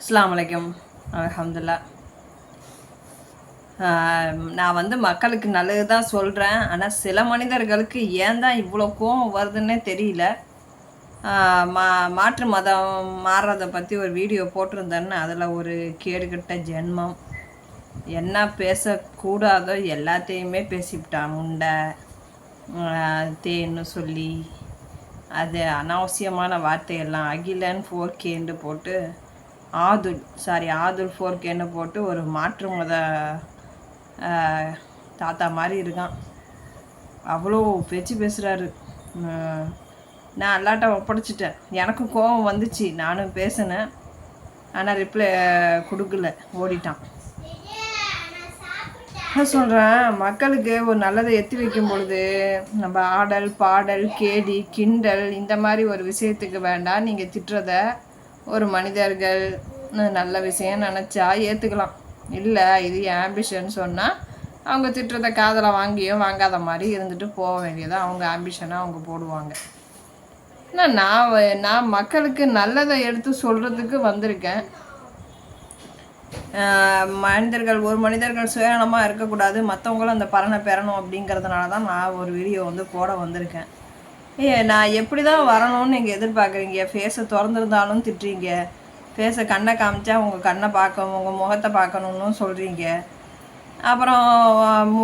அஸ்லாம் வலைக்கம் அலமதுல்லா நான் வந்து மக்களுக்கு நல்லது தான் சொல்கிறேன் ஆனால் சில மனிதர்களுக்கு ஏன் தான் இவ்வளோ கோவம் வருதுன்னே தெரியல. மா மாற்று மதம் மாறுறதை பற்றி ஒரு வீடியோ போட்டிருந்தேன்னு அதில் ஒரு கேடுகட்ட ஜென்மம். என்ன பேசக்கூடாதோ எல்லாத்தையுமே பேசிவிட்டான் முண்டை. தேன்னு சொல்லி அது அனாவசியமான வார்த்தையெல்லாம் அகிலன் ஃபோர் கேன்னு போட்டு ஆதுல் சாரி ஆதுல் ஃபோர்கேன்னு போட்டு ஒரு மாற்று மத தாத்தா மாதிரி இருக்கான். அவ்வளோ பேச்சு பேசுகிறாரு நான் அல்லாட்ட ஒப்படைச்சிட்டேன். எனக்கும் கோபம் வந்துச்சு. நானும் பேசினேன். ஆனால் ரிப்ளை கொடுக்கல. ஓடிட்டான். நான் சொல்கிறேன் மக்களுக்கு ஒரு நல்லதை எத்தி வைக்கும் பொழுது நம்ம ஆடல் பாடல் கேடி கிண்டல் இந்த மாதிரி ஒரு விஷயத்துக்கு வேண்டாம். நீங்கள் திட்டுறதை ஒரு மனிதர்கள் நல்ல விஷயம் நினச்சா ஏற்றுக்கலாம் இல்லை இது ஆம்பிஷன் சொன்னால் அவங்க திட்டுறத காதலை வாங்கியும் வாங்காத மாதிரி இருந்துட்டு போக வேண்டியதாக அவங்க ஆம்பிஷனாக அவங்க போடுவாங்க. ஆனால் நான் நான் மக்களுக்கு நல்லதை எடுத்து சொல்கிறதுக்கு வந்திருக்கேன். மனிதர்கள் ஒரு மனிதர்கள் சுயநலமாக இருக்கக்கூடாது. மற்றவங்களும் அந்த பலனை பெறணும் அப்படிங்கிறதுனால தான் நான் ஒரு வீடியோ வந்து போட வந்திருக்கேன். ஏ நான் எப்படி தான் வரணும்னு நீங்கள் எதிர்பார்க்குறீங்க? ஃபேஸை திறந்துருந்தாலும் திட்டுறீங்க. ஃபேஸை கண்ணை காமிச்சா உங்கள் கண்ணை பார்க்கணும் உங்கள் முகத்தை பார்க்கணும்னு சொல்கிறீங்க அப்புறம்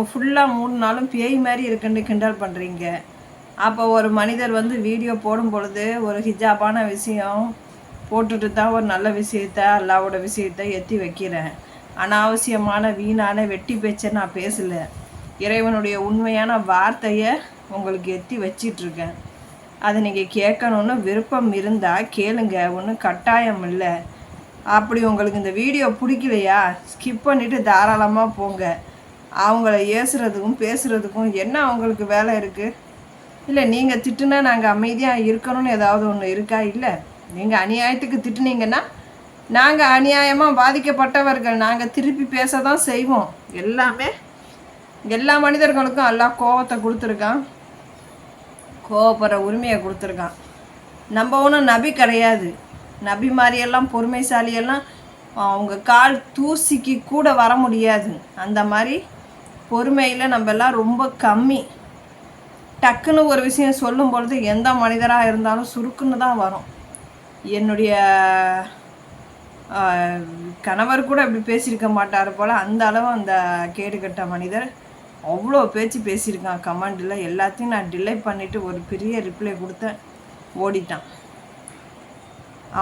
ஃபுல்லாக மூணு நாளும் பேய் மாதிரி இருக்குன்னு கிண்டல் பண்ணுறீங்க அப்போ ஒரு மனிதர் வந்து வீடியோ போடும் பொழுது ஒரு ஹிஜாபான விஷயம் போட்டுட்டு தான் ஒரு நல்ல விஷயத்த அல்லாவோட விஷயத்த எத்தி வைக்கிறேன். அனாவசியமான வீணான வெட்டி பேச்சை நான் பேசலை. இறைவனுடைய உண்மையான வார்த்தையை உங்களுக்கு எத்தி வச்சிட்ருக்கேன். அதை நீங்கள் கேட்கணுன்னு விருப்பம் இருந்தால் கேளுங்க. ஒன்றும் கட்டாயம் இல்லை. அப்படி உங்களுக்கு இந்த வீடியோ பிடிக்கலையா? ஸ்கிப் பண்ணிவிட்டு தாராளமாக போங்க. அவங்கள ஏசுறதுக்கும் பேசுகிறதுக்கும் என்ன அவங்களுக்கு வேலை இருக்குது இல்லை நீங்கள் திட்டுனா நாங்கள் அமைதியாக இருக்கணும்னு ஏதாவது ஒன்று இருக்கா? இல்லை நீங்கள் அநியாயத்துக்கு திட்டுனீங்கன்னா நாங்கள் அநியாயமாக பாதிக்கப்பட்டவர்கள். நாங்கள் திருப்பி பேச தான் செய்வோம். எல்லாமே எல்லா மனிதர்களுக்கும் எல்லா கோபத்தை கொடுத்துருக்கான். கோவப்படுற உரிமையை கொடுத்துருக்கான். நம்ம ஒன்றும் நபி கிடையாது. நபி மாதிரியெல்லாம் பொறுமைசாலியெல்லாம் அவங்க கால் தூசிக்கு கூட வர முடியாது. அந்த மாதிரி பொறுமையில் நம்ம எல்லாம் ரொம்ப கம்மி. டக்குன்னு ஒரு விஷயம் சொல்லும் பொழுது எந்த மனிதராக இருந்தாலும் சுருக்குன்னு தான் வரும். என்னுடைய கணவர் கூட இப்படி பேசியிருக்க மாட்டார் போல் அந்த அளவு அந்த கேடுகட்ட மனிதர். அவ்வளோ பேச்சு பேசியிருக்கான். கமெண்டில் எல்லாத்தையும் நான் டிலே பண்ணிவிட்டு ஒரு பெரிய ரிப்ளை கொடுத்தேன். ஓடிட்டான்.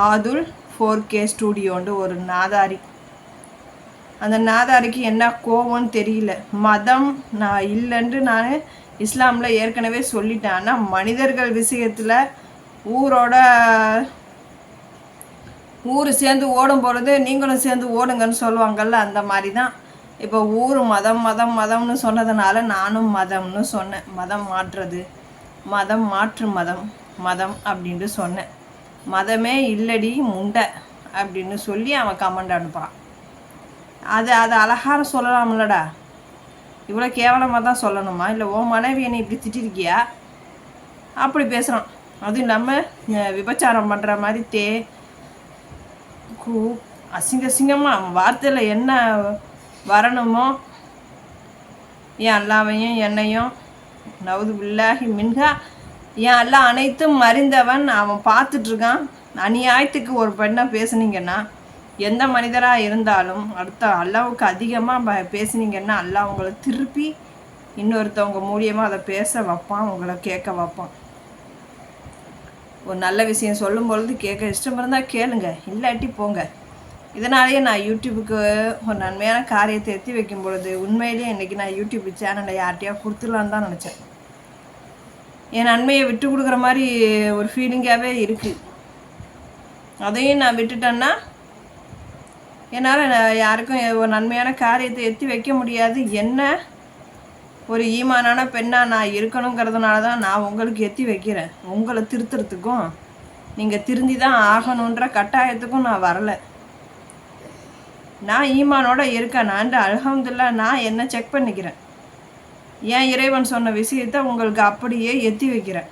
ஆதுல் ஃபோர் கே ஸ்டூடியோன்ட்டு ஒரு நாதாரி. அந்த நாதாரிக்கு என்ன கோவம்னு தெரியல. மதம் நான் இல்லைன்ட்டு நான் இஸ்லாமில் ஏற்கனவே சொல்லிட்டேன். ஆனால் மனிதர்கள் விஷயத்தில் ஊரோட ஊர் சேர்ந்து ஓடும் பொழுது நீங்களும் சேர்ந்து ஓடுங்கன்னு சொல்லுவாங்கல்ல அந்த மாதிரி தான் இப்போ ஊர் மதம் மதம் மதம்னு சொன்னதுனால நானும் மதம்னு சொன்னேன். மதம் மாற்றுறது. மதம் மாற்று மதம் மதம் அப்படின்ட்டு சொன்னேன். மதமே இல்லடி முண்டை அப்படின்னு சொல்லி அவன் கமெண்ட் அனுப்புகிறான் அது அது அழகாரம் சொல்லலாம்லடா. இவ்வளோ கேவலமாக தான் சொல்லணுமா? இல்லை ஓ மனைவி என்னை இப்படி திட்டிருக்கியா? அப்படி பேசுகிறான் அதுவும் இல்லாமல் விபச்சாரம் பண்ணுற மாதிரி தே கூ அசிங்க அசிங்கமாக வார்த்தையில் என்ன வரணுமோ? என் அல்லாவையும் என்னையும் நவது பில்லாஹி மின்ஹா. என் அல்லா அனைத்தும் அறிந்தவன் அவன் பார்த்துட்ருக்கான். அநியாயத்துக்கு ஒரு பெண்ணை பேசுனீங்கன்னா எந்த மனிதராக இருந்தாலும் அடுத்த அல்லாவுக்கு அதிகமாக பேசுனீங்கன்னா அல்லாஹ் உங்களை திருப்பி இன்னொருத்தவங்க மூலியமாக அதை பேச வைப்பான் உங்களை கேட்க வைப்பான். ஒரு நல்ல விஷயம் சொல்லும் பொழுது கேட்க இஷ்டம் இருந்தால் கேளுங்க இல்லாட்டி போங்க. இதனாலேயே நான் யூடியூபுக்கு ஒரு நன்மையான காரியத்தை எத்தி வைக்கும் பொழுது உண்மையிலேயே இன்றைக்கி நான் யூடியூப் சேனலை யார்ட்டையாக கொடுத்துடலான்னு தான் நினச்சேன். என் நன்மையை விட்டு கொடுக்குற மாதிரி ஒரு ஃபீலிங்காகவே இருக்குது அதையும் நான் விட்டுட்டேன்னா என்னால் நான் யாருக்கும் ஒரு நன்மையான காரியத்தை எத்தி வைக்க முடியாது. என்ன ஒரு ஈமானான பெண்ணாக நான் இருக்கணுங்கிறதுனால தான் நான் உங்களுக்கு எத்தி வைக்கிறேன். உங்களை திருத்துறதுக்கும் நீங்கள் திருந்தி தான் ஆகணுன்ற கட்டாயத்துக்கும் நான் வரலை. நான் ஈமானோட இருக்கேன் நான் அல்ஹம்துலில்லாஹ் நான் என்ன செக் பண்ணிக்கிறேன்? ஏன் இறைவன் சொன்ன விஷயத்தை உங்களுக்கு அப்படியே எத்தி வைக்கிறேன்?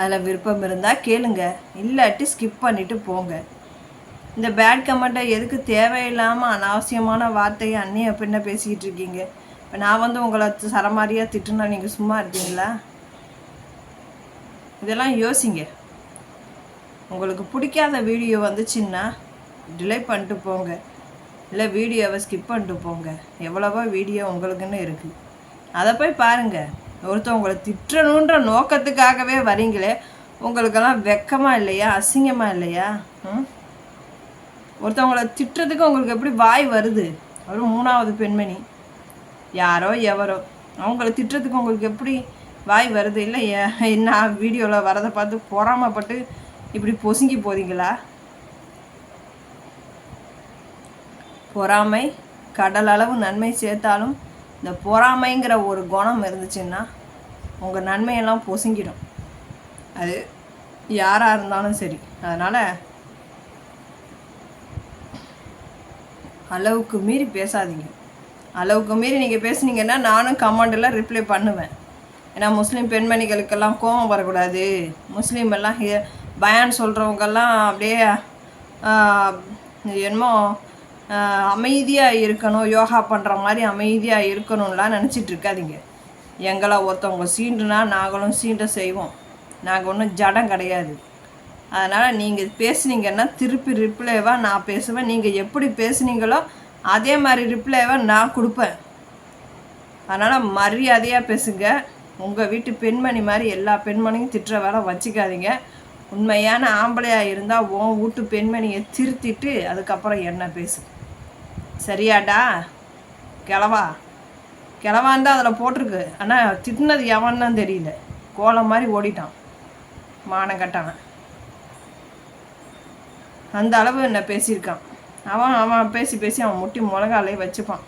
அதில் விருப்பம் இருந்தால் கேளுங்க இல்லாட்டி ஸ்கிப் பண்ணிட்டு போங்க. இந்த பேட் கமெண்ட்டை எதுக்கு தேவையில்லாமல் அனாவசியமான வார்த்தையை அந்நிய பின்ன பேசிக்கிட்டு இருக்கீங்க? இப்போ நான் வந்து உங்களை சரமாரியாக திட்டுனா நீங்கள் சும்மா இருக்கீங்களா? இதெல்லாம் யோசிங்க. உங்களுக்கு பிடிக்காத வீடியோ வந்துச்சுன்னா டிலே பண்ணிட்டு போங்க. இல்லை வீடியோவை ஸ்கிப் பண்ணிட்டு போங்க. எவ்வளவோ வீடியோ உங்களுக்குன்னு இருக்குது அதை போய் பாருங்கள் ஒருத்தவங்களை திட்டணுன்ற நோக்கத்துக்காகவே வரீங்களே உங்களுக்கெல்லாம் வெக்கமாக இல்லையா? அசிங்கமாக இல்லையா? ம்? ஒருத்தவங்கள திட்டுறதுக்கு உங்களுக்கு எப்படி வாய் வருது? ஒரு மூணாவது பெண்மணி. யாரோ எவரோ. அவங்கள திட்டுறதுக்கு உங்களுக்கு எப்படி வாய் வருது? இல்லை என்ன வீடியோவில் வரதை பார்த்து பொறாமப்பட்டு இப்படி பொசுங்கி போதீங்களா? பொறாமை கடல் அளவு நன்மை சேர்த்தாலும் இந்த பொறாமைங்கிற ஒரு குணம் இருந்துச்சுன்னா உங்கள் நன்மையெல்லாம் பொசுங்கிடும். அது யாராக இருந்தாலும் சரி. அதனால் அளவுக்கு மீறி பேசாதீங்க. அளவுக்கு மீறி நீங்கள் பேசுனீங்கன்னா நானும் கமெண்டில் ரிப்ளை பண்ணுவேன். ஏன்னா முஸ்லீம் பெண்மணிகளுக்கெல்லாம் கோபம் வரக்கூடாது. முஸ்லீம் எல்லாம் பயன் பயான் சொல்கிறவங்கெல்லாம் அப்படியே என்னமோ அமைதியாக இருக்கணும் யோகா பண்ணுற மாதிரி அமைதியாக இருக்கணும்லாம் நினச்சிட்டு இருக்காதீங்க. எங்களை ஒருத்தவங்க சீண்டுனா நாங்களும் சீண்ட செய்வோம். நாங்கள் ஒன்றும் ஜடம் கிடையாது. அதனால் நீங்கள் பேசுனீங்கன்னா திருப்பி ரிப்ளைவாக நான் பேசுவேன். நீங்கள் எப்படி பேசுனீங்களோ அதே மாதிரி ரிப்ளைவாக நான் கொடுப்பேன். அதனால் மரியாதையாக பேசுங்க. உங்கள் வீட்டு பெண்மணி மாதிரி எல்லா பெண்மணியும் திட்டுற வேலை வச்சுக்காதீங்க. உண்மையான ஆம்பளையாக இருந்தால் உன் வீட்டு பெண்மணியை திருத்திட்டு அதுக்கப்புறம் என்ன பேசு சரியாடா? கிளவா கிளவான் தான் அதில் போட்டிருக்கு. ஆனால் திட்டினது எவன்னு தான் தெரியல. கோலம் மாதிரி ஓடிட்டான். மானம் கட்டான அந்த அளவு என்ன பேசியிருக்கான். அவன் அவன் பேசி பேசி அவன் முட்டி மிளகாலே வச்சுப்பான்.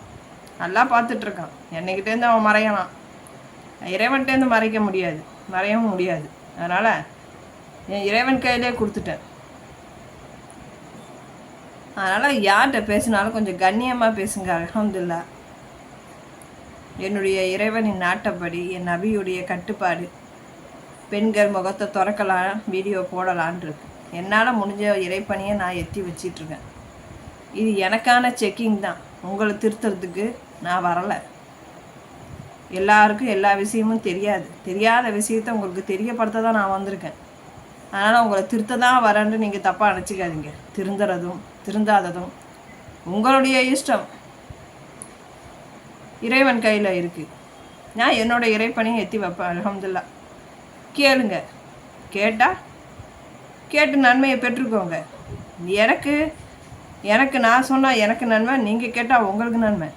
நல்லா பார்த்துட்ருக்கான். என்னைக்கிட்டேருந்து அவன் மறையலாம். இறைவன்கிட்டேருந்து மறைக்க முடியாது. மறையவும் முடியாது. அதனால் என் இறைவன் கையிலே கொடுத்துட்டேன். அதனால் யார்கிட்ட பேசினாலும் கொஞ்சம் கண்ணியமாக பேசுங்க அலமதுல்லா என்னுடைய இறைவனின் நாட்டப்படி என் நபியுடைய கட்டுப்பாடு. பெண்கள் முகத்தை திறக்கலாம் வீடியோ போடலான் இருக்கு. என்னால் முடிஞ்ச இறைப்பணியை நான் எத்தி வச்சிட்ருக்கேன் இது எனக்கான செக்கிங் தான். உங்களை திருத்துறதுக்கு நான் வரலை. எல்லாருக்கும் எல்லா விஷயமும் தெரியாது. தெரியாத விஷயத்த உங்களுக்கு தெரியப்படுத்த தான் நான் வந்திருக்கேன். அதனால் உங்களை திருத்த தான் வரேன்னு நீங்கள் தப்பாக நினச்சிக்காதீங்க. திருந்துறதும் திருந்தாததும் உங்களுடைய இஷ்டம் இறைவன் கையில் இருக்குது நான் என்னோட இறைப்பணியை எத்தி வைப்பேன் அலமதுல்லா கேளுங்க. கேட்டால் கேட்டு நன்மையை பெற்றுக்கோங்க. எனக்கு எனக்கு நான் சொன்னால் எனக்கு நன்மை நீங்கள் கேட்டால் உங்களுக்கு நன்மை.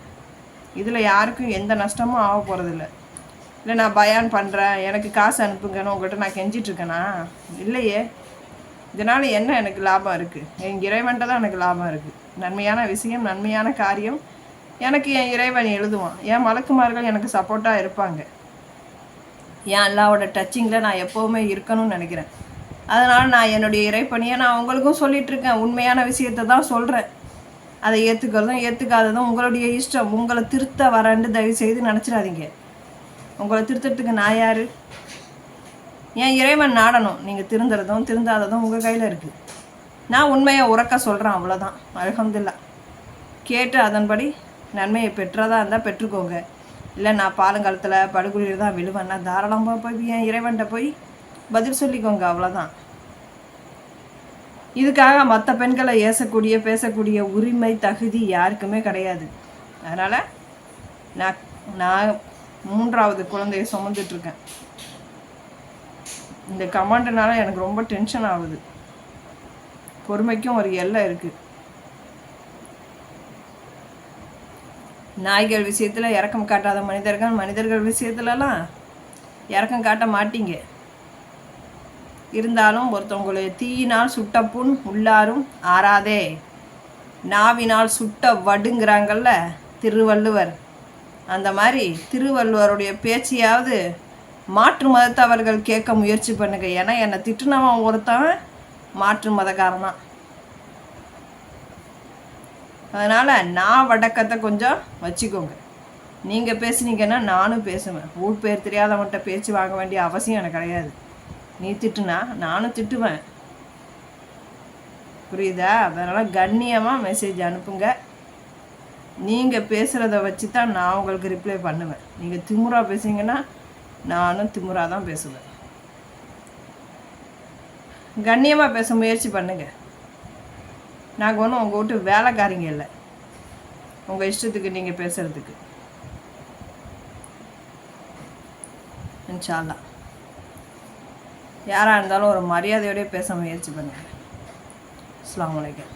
இதில் யாருக்கும் எந்த நஷ்டமும் ஆக போகிறதில்ல இல்லை நான் பயான் பண்ணுறேன் எனக்கு காசு அனுப்புங்கன்னு உங்கள்கிட்ட நான் கெஞ்சிட்ருக்கேனா இல்லையே. இதனால் என்ன எனக்கு லாபம் இருக்குது என் இறைவன்ட்ட தான் எனக்கு லாபம் இருக்குது நன்மையான விஷயம் நன்மையான காரியம். எனக்கு என் இறைவன் எழுதுவான். என் மலக்குமார்கள் எனக்கு சப்போர்ட்டாக இருப்பாங்க. என் அல்லாவோட டச்சிங்கில் நான் எப்போவுமே இருக்கணும்னு நினைக்கிறேன். அதனால் நான் என்னுடைய இறைப்பணியை நான் உங்களுக்கும் சொல்லிகிட்ருக்கேன் இருக்கேன். உண்மையான விஷயத்தை தான் சொல்கிறேன் அதை ஏற்றுக்கிறதும் ஏற்றுக்காததும் உங்களுடைய இஷ்டம். உங்களை திருத்த வரேன்னு தயவு செய்து நினச்சிடாதீங்க. உங்களை திருத்தறதுக்கு நான் யார்? என் இறைவன் நாடணும். நீங்கள் திருந்துறதும் திருந்தாததும் உங்கள் கையில் இருக்குது நான் உண்மையை உறக்க சொல்கிறேன் அவ்வளோதான் அழகந்தில்லா கேட்டு அதன்படி நன்மையை பெற்றதாக இருந்தால் பெற்றுக்கோங்க. இல்லை நான் பாலங்காலத்தில் படுகொலியில் தான் விழுவேன்னா தாராளமாக போய் என் இறைவன்கிட்ட போய் பதில் சொல்லிக்கோங்க அவ்வளோதான் இதுக்காக மற்ற பெண்களை ஏசக்கூடிய பேசக்கூடிய உரிமை தகுதி யாருக்குமே கிடையாது. அதனால் நான் நான் மூன்றாவது குழந்தைய சுமந்துட்டுருக்கேன் இந்த கமாண்டுனால எனக்கு ரொம்ப டென்ஷன் ஆகுது. பொறுமைக்கும் ஒரு எல்லை இருக்குது நாய்கள் விஷயத்தில் இறக்கம் காட்டாத மனிதர்கள் மனிதர்கள் விஷயத்துலலாம் இறக்கம் காட்ட மாட்டீங்க. இருந்தாலும் ஒருத்தவங்களுடைய தீயினால் சுட்ட புண் உள்ளாரும் ஆறாதே. நாவினால் சுட்ட வடுங்கிறாங்கல்ல திருவள்ளுவர். அந்த மாதிரி திருவள்ளுவருடைய பேச்சையாவது மாற்று மதத்தவர்கள் கேட்க முயற்சி பண்ணுங்க. ஏன்னா என்னை திட்டுனவன் ஒருத்தன் மாற்று மதக்காரன் தான் அதனால் நான் வடக்கத்தை கொஞ்சம் வச்சுக்கோங்க. நீங்கள் பேசுனீங்கன்னா நானும் பேசுவேன். ஊர் பேர் தெரியாதவன்கிட்ட பேச்சு வாங்க வேண்டிய அவசியம் எனக்கு கிடையாது. நீ திட்டுனா நானும் திட்டுவேன். புரியுதா? அதனால் கண்ணியமாக மெசேஜ் அனுப்புங்க. நீங்கள் பேசுகிறத வச்சு தான் நான் உங்களுக்கு ரிப்ளை பண்ணுவேன். நீங்கள் திமுறா பேசுனீங்கன்னா நானும் திமுறா தான் பேசுவேன். கண்ணியமாக பேச முயற்சி பண்ணுங்க. நாங்கள் ஒன்றும் உங்கள் வீட்டு வேலைக்காரிங்க இல்லை. உங்கள் இஷ்டத்துக்கு நீங்கள் பேசுகிறதுக்கு இன்ஷால்லா யாராக இருந்தாலும் ஒரு மரியாதையோடய பேச முயற்சி பண்ணுங்க. அஸ்லாம் வலைக்கம்